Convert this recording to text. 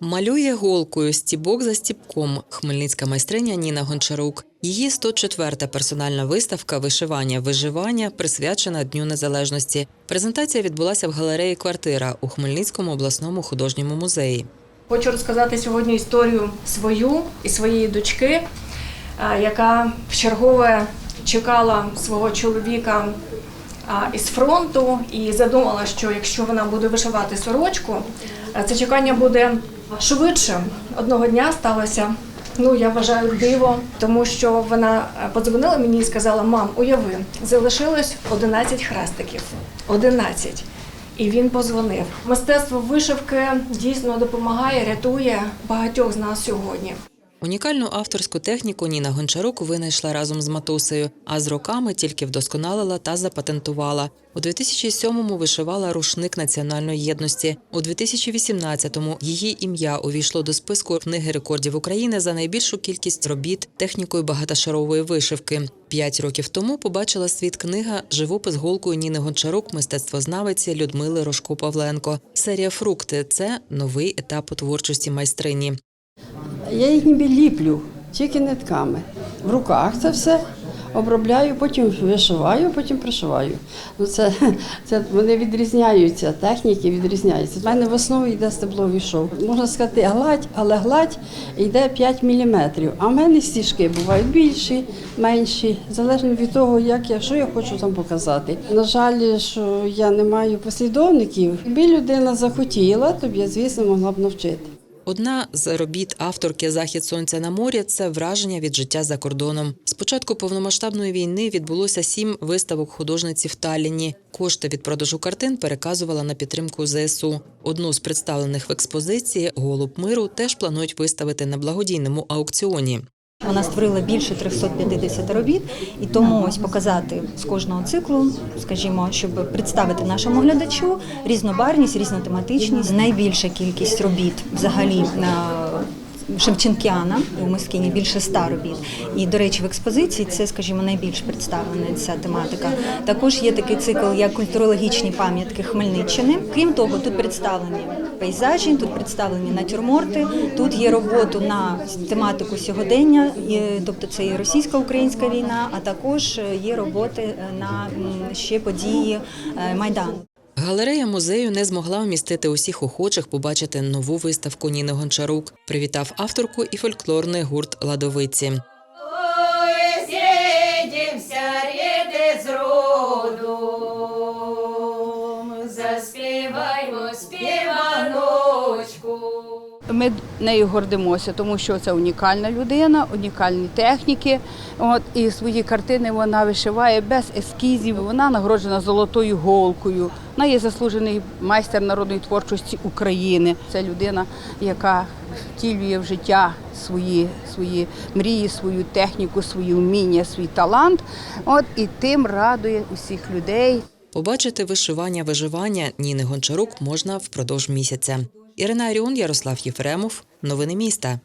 Малює голкою стібок за стібком хмельницька майстриня Ніна Гончарук. Її 104-та персональна виставка Вишивання виживання присвячена Дню Незалежності. Презентація відбулася в галереї Квартира у Хмельницькому обласному художньому музеї. Хочу розказати сьогодні історію свою і своєї дочки, а, яка вчергове чекала свого чоловіка із фронту і задумала, що якщо вона буде вишивати сорочку, це чекання буде швидше. Одного дня сталося. Ну, я вважаю диво, тому що вона е, подзвонила мені і сказала: мам, уяви, залишилось 11 хрестиків. 11. І він позвонив. Мистецтво вишивки дійсно допомагає, рятує багатьох з нас сьогодні. Унікальну авторську техніку Ніна Гончарук винайшла разом з матусею, а з роками тільки вдосконалила та запатентувала. У 2007-му вишивала рушник національної єдності. У 2018-му її ім'я увійшло до списку книги рекордів України за найбільшу кількість робіт технікою багатошарової вишивки. П'ять років тому побачила світ книга Живопис голкою Ніни Гончарук, мистецтвознавиці Людмили Рожко Павленко. Серія Фрукти це новий етап у творчості майстрині. Я їх ніби ліплю, тільки нитками. В руках це все обробляю, потім вишиваю, потім пришиваю. Ну, це, це вони відрізняються, техніки відрізняються. У мене в основі йде стебловий шов. Можна сказати, гладь, але гладь йде 5 мм. А в мене стіжки бувають більші, менші, залежно від того, як я, що я хочу там показати. На жаль, що я не маю послідовників. Якби людина захотіла, то б я, звісно, могла б навчити. Одна з робіт авторки Захід сонця на морі це враження від життя за кордоном. З початку повномасштабної війни відбулося сім виставок художниці в Талліні. Кошти від продажу картин переказувала на підтримку ЗСУ. Одну з представлених в експозиції Голуб миру теж планують виставити на благодійному аукціоні. Вона створила більше 350 робіт, і тому ось показати з кожного циклу, скажімо, щоб представити нашому глядачу різнобарність, різнотематичність, найбільша кількість робіт взагалі на Шевченкіана у Мискіні більше ста робіт. І, до речі, в експозиції це, скажімо, найбільш представлена ця тематика. Також є такий цикл, як культурологічні пам'ятки Хмельниччини. Крім того, тут представлені пейзажі, тут представлені натюрморти, тут є роботу на тематику сьогодення, тобто це і російсько-українська війна, а також є роботи на ще події е, Майдану. Галерея музею не змогла вмістити усіх охочих побачити нову виставку Ніни Гончарук. Привітав авторку і фольклорний гурт Ладовиці. Ой, з родом, Ми нею гордимося, тому що це унікальна людина, унікальні техніки. От і свої картини вона вишиває без ескізів. Вона нагороджена золотою голкою. Вона є заслужений майстер народної творчості України. Це людина, яка втілює в життя свої, свої мрії, свою техніку, свої вміння, свій талант. От і тим радує усіх людей. Побачити вишивання виживання Ніни Гончарук можна впродовж місяця. Ірина Аріон, Ярослав Єфремов. Новини міста.